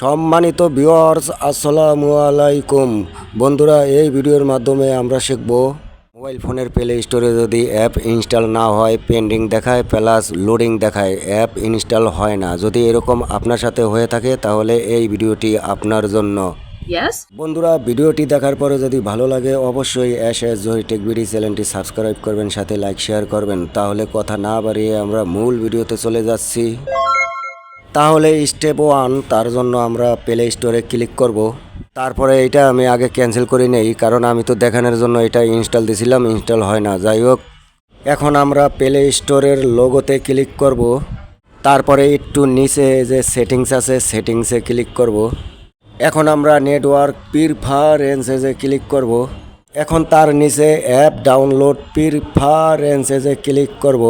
সম্মানিত ভিউয়ার্স আসসালামু আলাইকুম। বন্ধুরা এই ভিডিওর মাধ্যমে আমরা শিখব মোবাইল ফোনের প্লে স্টোরে যদি অ্যাপ ইনস্টল না হয় পেন্ডিং দেখায় প্লাস লোডিং দেখায় অ্যাপ ইনস্টল হয় না। যদি এরকম আপনার সাথে হয়ে থাকে তাহলে এই ভিডিওটি আপনার জন্য? বন্ধুরা ভিডিওটি দেখার পরে যদি ভালো লাগে অবশ্যই S S Zahi tech BD চ্যানেলটি সাবস্ক্রাইব করবেন সাথে লাইক শেয়ার করবেন। তাহলে কথা না বাড়িয়ে আমরা মূল ভিডিওতে চলে যাচ্ছি। তাহলে স্টেপ ওয়ান তার জন্য আমরা প্লে স্টোরে ক্লিক করব। তারপরে এটা আমি আগে ক্যান্সেল করে নেই, কারণ আমি তো দেখানোর জন্য এটা ইনস্টল দিছিলাম ইনস্টল হয় না। যাই হোক, এখন আমরা প্লে স্টোরের লোগোতে ক্লিক করব। তারপরে একটু নিচে যে সেটিংস আছে সেটিংসে ক্লিক করব। এখন আমরা নেটওয়ার্ক প্রিফারেন্সে যে ক্লিক করব। এখন তার নিচে অ্যাপ ডাউনলোড প্রিফারেন্সে যে ক্লিক করব।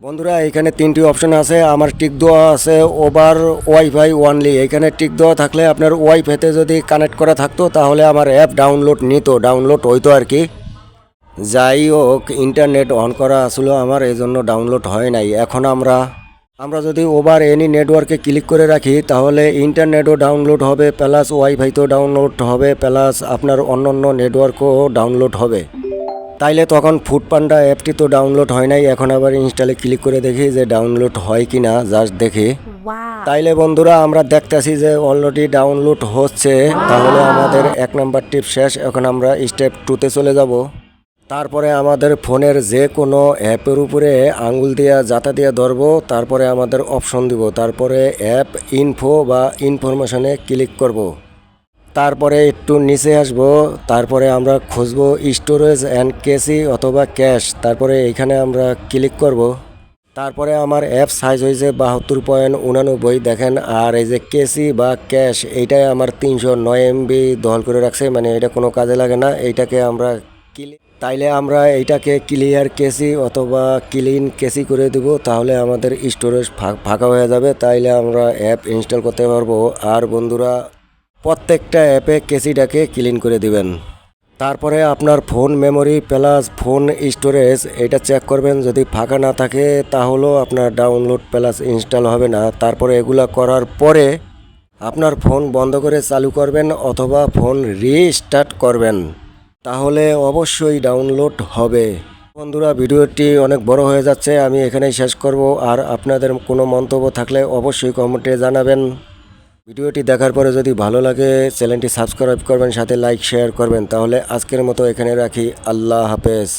বন্ধুরা, এখানে তিনটি অপশন আছে। আমার টিক দেওয়া আছে ওভার ওয়াইফাই ওয়ানলি এখানে টিক দেওয়া থাকলে আপনার ওয়াইফাইতে যদি কানেক্ট করা থাকতো, তাহলে আমার অ্যাপ ডাউনলোড নিত ডাউনলোড হইতো আর কি। যাই হোক ইন্টারনেট অন করা আসলে আমার এই জন্য ডাউনলোড হয় নাই। এখন আমরা আমরা যদি ওভার এনি নেটওয়ার্কে ক্লিক করে রাখি, তাহলে ইন্টারনেটও ডাউনলোড হবে প্লাস ওয়াইফাইতেও ডাউনলোড হবে প্লাস আপনার অন্য অন্য নেটওয়ার্কও ডাউনলোড হবে। তাইলে তখন ফুড পান্ডা অ্যাপটি তো ডাউনলোড হয় নাই এখন আবার ইনস্টলে ক্লিক করে দেখি যে ডাউনলোড হয় কি না জাস্ট দেখি। তাইলে বন্ধুরা আমরা দেখতেছি যে অলরেডি ডাউনলোড হচ্ছে তাহলে আমাদের এক নাম্বার টিপ শেষ এখন আমরা স্টেপ টুতে চলে যাব। তারপরে আমাদের ফোনের যে কোনো অ্যাপের উপরে আঙুল দিয়া যাতা দিয়ে ধরবো তারপরে আমাদের অপশন দিব তারপরে অ্যাপ ইনফো বা ইনফরমেশনে ক্লিক করব। তারপরে একটু নিচে আসব, তারপরে আমরা খুঁজবো স্টোরেজ অ্যান্ড কেসি অথবা ক্যাশ তারপরে এখানে আমরা ক্লিক করব। তারপরে আমার অ্যাপ সাইজ হয়েছে বাহাত্তর পয়েন্ট উনানব্বই, দেখেন, আর এই যে কেসি বা ক্যাশ এইটাই আমার তিনশো নয় এমবি দখল করে রাখছে মানে এটা কোনো কাজে লাগে না, এইটাকে আমরা ক্লি- তাইলে আমরা এইটাকে ক্লিয়ার কেসি অথবা ক্লিন কেসি করে দিব, তাহলে আমাদের স্টোরেজ ফাঁকা হয়ে যাবে, তাইলে আমরা অ্যাপ ইনস্টল করতে পারব আর বন্ধুরা প্রত্যেকটা অ্যাপে কেসিটাকে ক্লিন করে দিবেন। তারপরে আপনার phone memory plus phone storage, এটা চেক করবেন। যদি ফাঁকা না থাকে, তাহলেও আপনার ডাউনলোড প্লাস ইনস্টল হবে না। তারপরে এগুলা করার পরে আপনার ফোন বন্ধ করে চালু করবেন অথবা ফোন রিস্টার্ট করবেন। তাহলে অবশ্যই ডাউনলোড হবে। বন্ধুরা, ভিডিওটি অনেক বড় হয়ে যাচ্ছে। আমি এখানেই শেষ করব। আর আপনাদের কোনো মন্তব্য থাকলে অবশ্যই কমেন্টে জানাবেন। ভিডিওটি দেখার পরে যদি ভালো লাগে, চ্যানেলটি সাবস্ক্রাইব করবেন, সাথে লাইক শেয়ার করবেন। তাহলে আজকের মতো এখানে রাখি। আল্লাহ হাফেজ।